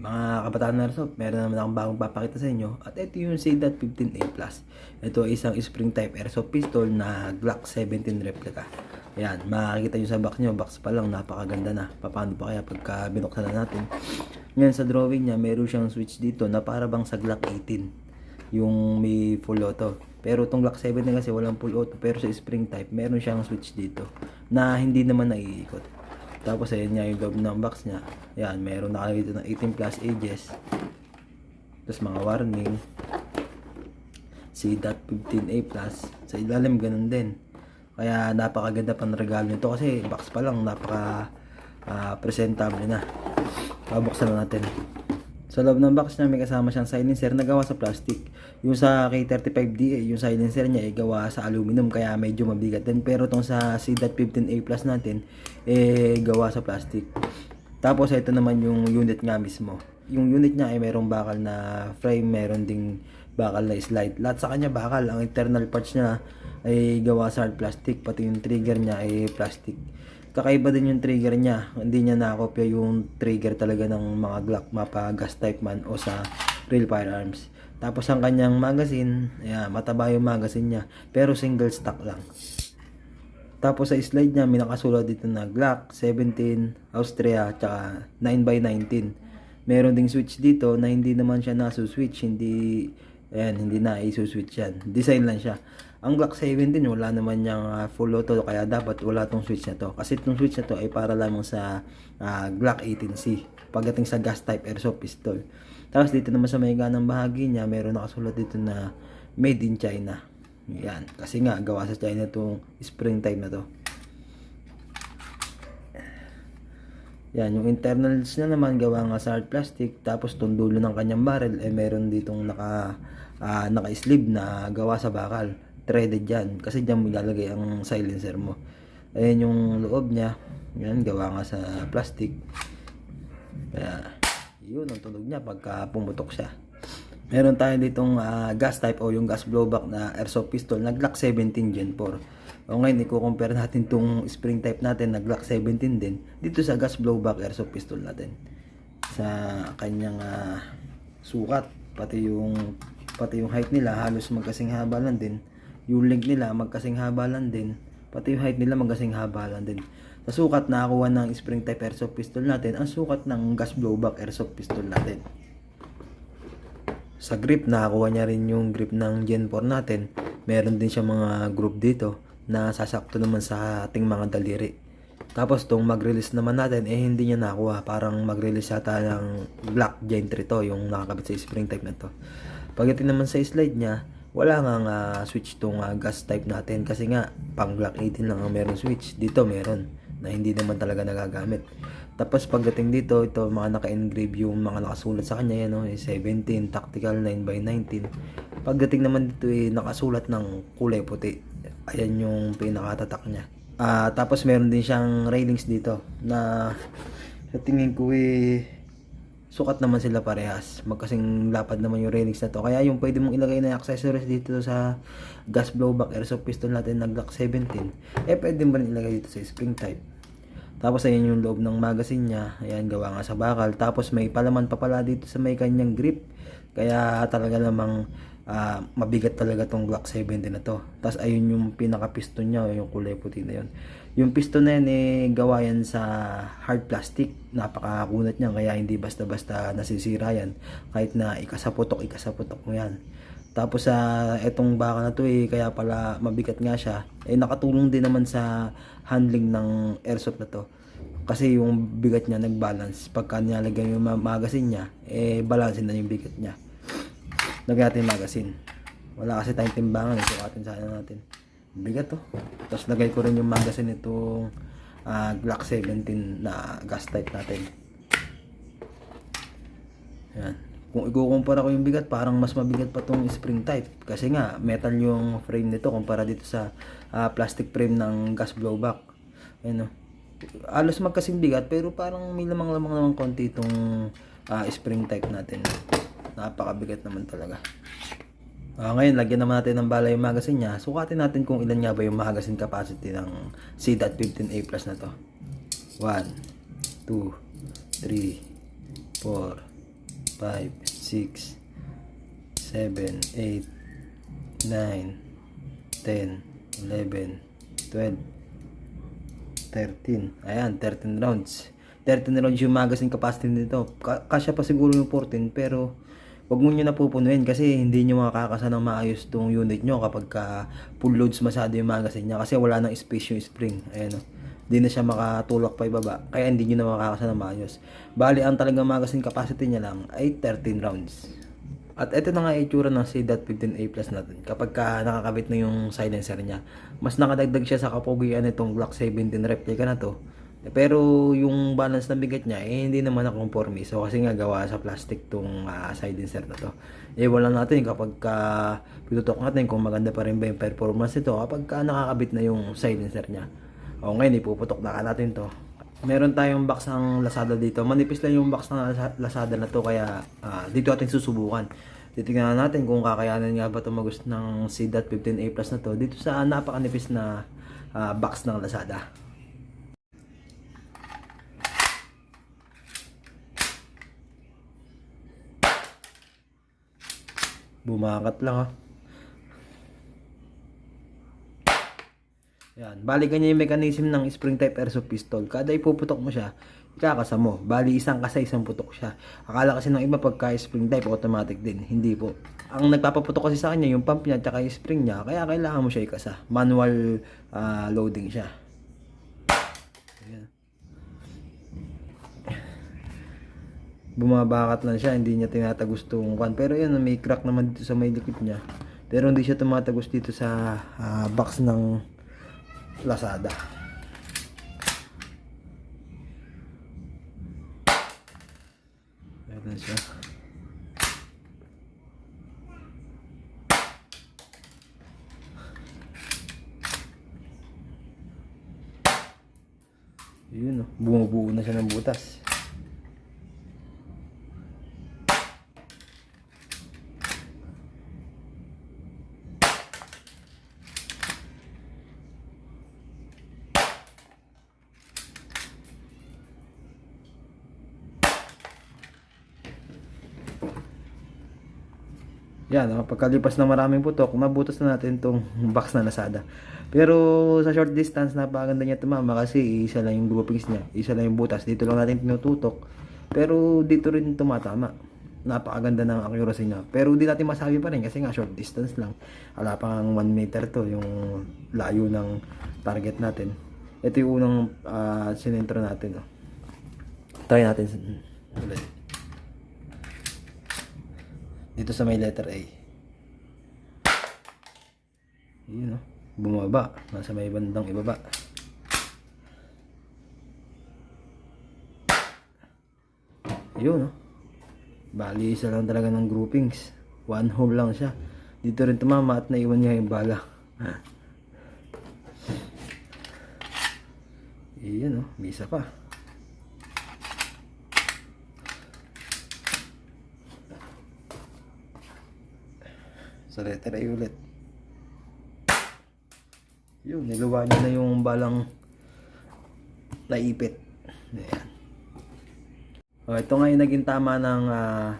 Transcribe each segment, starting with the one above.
Mga kabataan na Airsoft, meron naman akong bagong papakita sa inyo. At ito yung Sedat 15A+. Ito ay isang spring type airsoft pistol na Glock 17 replica. Ayan, makikita nyo sa box nyo. Box pa lang, napakaganda na. Paano pa kaya pagka binuksan na natin. Ngayon sa drawing niya, meron siyang switch dito na para bang sa Glock 18. Yung may full auto. Pero itong Glock 17 kasi walang full auto. Pero sa spring type, meron siyang switch dito. Na hindi naman naiikot. Tapos ayan nga yung loob ng box niya. Ayan, meron na dito ng 18 plus ages. Tapos mga warning. C.15A plus. Sa ilalim ganun din. Kaya napakaganda pang regalo nito kasi box pa lang napaka ah, presentable na. Pabuksan na natin. Sa loob ng box niya may kasama siyang silencer na gawa sa plastic. Yung sa K35DA, yung silencer niya ay gawa sa aluminum kaya medyo mabigat din. Pero tong sa C.15A Plus natin, eh gawa sa plastic. Tapos ito naman yung unit nga mismo. Yung unit niya ay merong bakal na frame, meron ding bakal na slide. Lahat sa kanya bakal. Ang internal parts niya ay gawa sa hard plastic. Pati yung trigger niya ay plastic kakaiba din yung trigger niya. Hindi niya nakopya yung trigger talaga ng mga Glock mapa gas type man o sa real firearms. Tapos ang kanyang magazine, ayan, mataba yung magazine niya. Pero single stock lang. Tapos sa slide niya, may nakasulat dito na Glock 17 Austria tsaka 9x19. Meron ding switch dito na hindi naman siya nasu-switch, hindi ayan, hindi na isu-switch yan. Design lang siya. Ang Glock 17 wala naman niyang ah, full auto kaya dapat wala tong switch na to. Kasi itong switch na to ay para lamang sa ah, Glock 18C pagdating sa gas type airsoft pistol. Tapos dito naman sa may ganang bahagi niya, meron nakasulat dito na made in China. Yan, kasi nga gawa sa China tong spring type na to. Yan, yung internals na naman gawa nga sa hard plastic tapos tong dulo ng kanyang barrel eh meron ditong naka ah, naka-sleeve na gawa sa bakal. Threaded yan kasi diyan mo ilalagay ang silencer mo. Ayan yung loob niya. Yan, gawa nga sa plastic. Kaya yun ang tunog niya pagka pumutok siya. Meron tayo ditong ah, gas type o yung gas blowback na airsoft pistol na Glock 17 Gen 4. O ngayon, i-compare natin tong spring type natin na Glock 17 din dito sa gas blowback airsoft pistol natin. Sa kanyang ah, sukat, pati yung pati yung height nila halos magkasing haba lang din. Yung length nila magkasing haba lang din. Pati yung height nila magkasing haba lang din. Sa sukat nakakuha ng spring type airsoft pistol natin, ang sukat ng gas blowback airsoft pistol natin. Sa grip, nakakuha niya rin yung grip ng Gen 4 natin. Meron din siya mga group dito na sasakto naman sa ating mga daliri. Tapos tong mag-release naman natin, eh hindi niya nakuha. Parang mag-release yata ng Black Gen 3 to, yung nakakabit sa spring type na to. Pagdating naman sa slide niya, wala nga nga switch tong ah, gas type natin kasi nga pang Glock 18 lang ang meron switch. Dito meron na hindi naman talaga nagagamit. Tapos pagdating dito, ito mga naka-engrave yung mga nakasulat sa kanya yan, no? eh, 17 tactical 9x19. Pagdating naman dito eh, nakasulat ng kulay puti. Ayan yung pinakatatak niya. Ah, tapos meron din siyang railings dito na sa tingin ko eh sukat naman sila parehas. Magkasing lapad naman yung railings na to. Kaya yung pwede mong ilagay na accessories dito sa gas blowback airsoft pistol natin na Glock 17, eh pwede mo rin ilagay dito sa spring type. Tapos ayan yung loob ng magazine niya. Ayan, gawa nga sa bakal. Tapos may palaman pa pala dito sa may kanyang grip. Kaya talaga namang ah, mabigat talaga tong Glock 70 na to. Tapos ayun yung pinaka piston niya, yung kulay puti na yun. Yung piston na yan eh, gawa yan sa hard plastic. Napakakunat niya kaya hindi basta-basta nasisira yan. Kahit na ikasaputok, ikasaputok mo yan. Tapos sa etong baka na to eh, kaya pala mabigat nga siya. Eh nakatulong din naman sa handling ng airsoft na to. Kasi yung bigat niya nag-balance. Pagka nilalagyan yung ma- magazine niya, eh balance na yung bigat niya. Lagyan natin yung magazine. Wala kasi tayong timbangan, eh. sukatin sana natin. Bigat to. Tapos lagay ko rin yung magazine itong ah, Glock 17 na gas type natin. Yan. Kung ikukumpara ko yung bigat, parang mas mabigat pa tong spring type. Kasi nga, metal yung frame nito kumpara dito sa ah, plastic frame ng gas blowback. Ayan o. Alos magkasing bigat, pero parang may lamang-lamang naman konti itong ah, spring type natin. Napakabigat naman talaga. Ah, ngayon, lagyan naman natin ng bala yung magazine niya. Sukatin natin kung ilan nga ba yung magazine capacity ng C.15A Plus na to. 1, 2, 3, 4, 5, 6, 7, 8, 9, 10, 11, 12, 13. Ayan, 13 rounds. 13 rounds yung magazine capacity nito. Ka- kasya pa siguro yung 14 pero wag mo nyo na pupunuin kasi hindi nyo makakasa ng maayos tong unit nyo kapag ka full loads masyado yung magazine niya kasi wala nang space yung spring. Ayan o. Hindi na siya makatulak pa ibaba. Kaya hindi nyo na makakasa ng maayos. Bali, ang talagang magazine capacity niya lang ay 13 rounds. At ito na nga itsura ng C.15A Plus natin. Kapag ka nakakabit na yung silencer niya, mas nakadagdag siya sa kapugian nitong Glock 17 replica na to. Pero yung balance ng bigat niya, eh, hindi naman na conforme. So kasi nga gawa sa plastic tong ah, silencer na to. Eh wala natin kapag ka pinutok natin kung maganda pa rin ba yung performance nito kapag ka nakakabit na yung silencer niya. O ngayon, ipuputok na ka natin to. Meron tayong box ng Lazada dito. Manipis lang yung box ng Lazada na to kaya ah, dito natin susubukan. Titingnan natin kung kakayanan nga ba tumagos ng C.15A Plus na to dito sa napakanipis na ah, box ng Lazada. Bumakat lang ah. Yan. Bali ganyan yung mechanism ng spring type airsoft pistol. Kada ipuputok mo siya, ikakasa mo. Bali isang kasa isang putok siya. Akala kasi ng iba pagka spring type automatic din. Hindi po. Ang nagpapaputok kasi sa kanya yung pump niya at yung spring niya. Kaya kailangan mo siya ikasa. Manual ah, loading siya. Ayan. Bumabakat lang siya. Hindi niya tinatagos tong kwan. Pero yun, may crack naman dito sa may likip niya. Pero hindi siya tumatagos dito sa ah, box ng Lazada. Meron siya. Yun oh, bumubuo na siya ng butas. Yan, oh, pagkalipas ng maraming putok, mabutas na natin tong box na Lazada. Pero sa short distance, napakaganda niya tumama kasi isa lang yung groupings niya, isa lang yung butas. Dito lang natin tinututok. Pero dito rin tumatama. Napakaganda ng accuracy niya. Pero hindi natin masabi pa rin kasi nga short distance lang. Wala pang 1 meter to yung layo ng target natin. Ito yung unang uh, sinentro natin. Oh. Try natin ulit. Dito sa may letter A. Yun oh. Bumaba. Nasa may bandang ibaba. Yun oh. Bali, isa lang talaga ng groupings. One hole lang siya. Dito rin tumama at naiwan niya yung bala. Iyan oh, may pa. Sa letter A ulit. Yun, niluwa niya na yung balang naipit. Ayan. Oh, ito nga yung naging tama ng ah,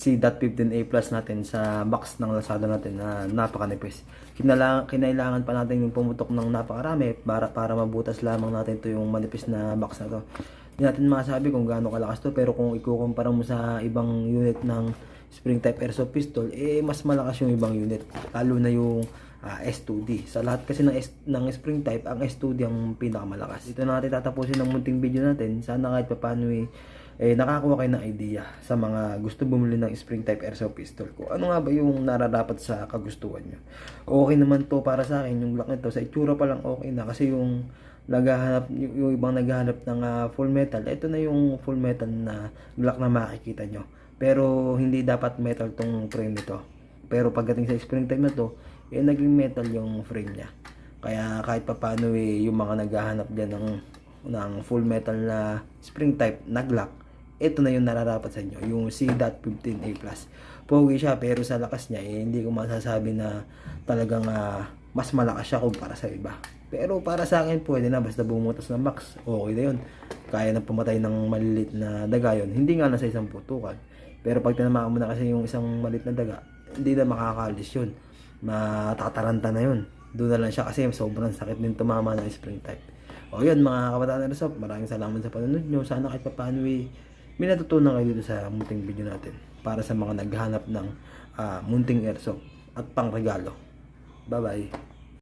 C.15A Plus natin sa box ng Lazada natin na napakanipis. Kinailangan, kinailangan pa natin yung pumutok ng napakarami para, para mabutas lamang natin to yung manipis na box na to. Hindi natin masabi kung gaano kalakas to pero kung ikukumpara mo sa ibang unit ng spring type airsoft pistol, eh mas malakas yung ibang unit. Lalo na yung ah, S2D. Sa lahat kasi ng, S, ng spring type, ang S2D ang pinakamalakas. Dito na natin tatapusin ang munting video natin. Sana kahit paano eh, eh, nakakuha kayo ng idea sa mga gusto bumili ng spring type airsoft pistol ko. Ano nga ba yung nararapat sa kagustuhan nyo? Okay naman to para sa akin, yung Glock nito, sa itsura pa lang okay na kasi yung naghahanap yung, ibang naghahanap ng ah, full metal, ito na yung full metal na Glock na makikita nyo. Pero hindi dapat metal tong frame nito. Pero pagdating sa spring type na to, eh naging metal yung frame niya. Kaya kahit papaano eh, yung mga naghahanap diyan ng ng full metal na spring type na Glock, ito na yung nararapat sa inyo, yung C.15A+. Pogi siya pero sa lakas niya eh, hindi ko masasabi na talagang ah, mas malakas siya kumpara sa iba. Pero para sa akin, pwede na. Basta bumutas ng max, okay na yun. Kaya na pumatay ng malilit na daga yun. Hindi nga na sa isang putukan. Pero pag tinamaan mo na kasi yung isang maliit na daga, hindi na makakalis yun. Matataranta na yun. Doon na lang siya kasi sobrang sakit din tumama ng spring type. O yun mga kabataan na Rizop, maraming salamat sa panonood nyo. Sana kahit paano eh, may natutunan kayo dito sa munting video natin. Para sa mga naghahanap ng ah, munting airsoft at pang regalo. Bye bye.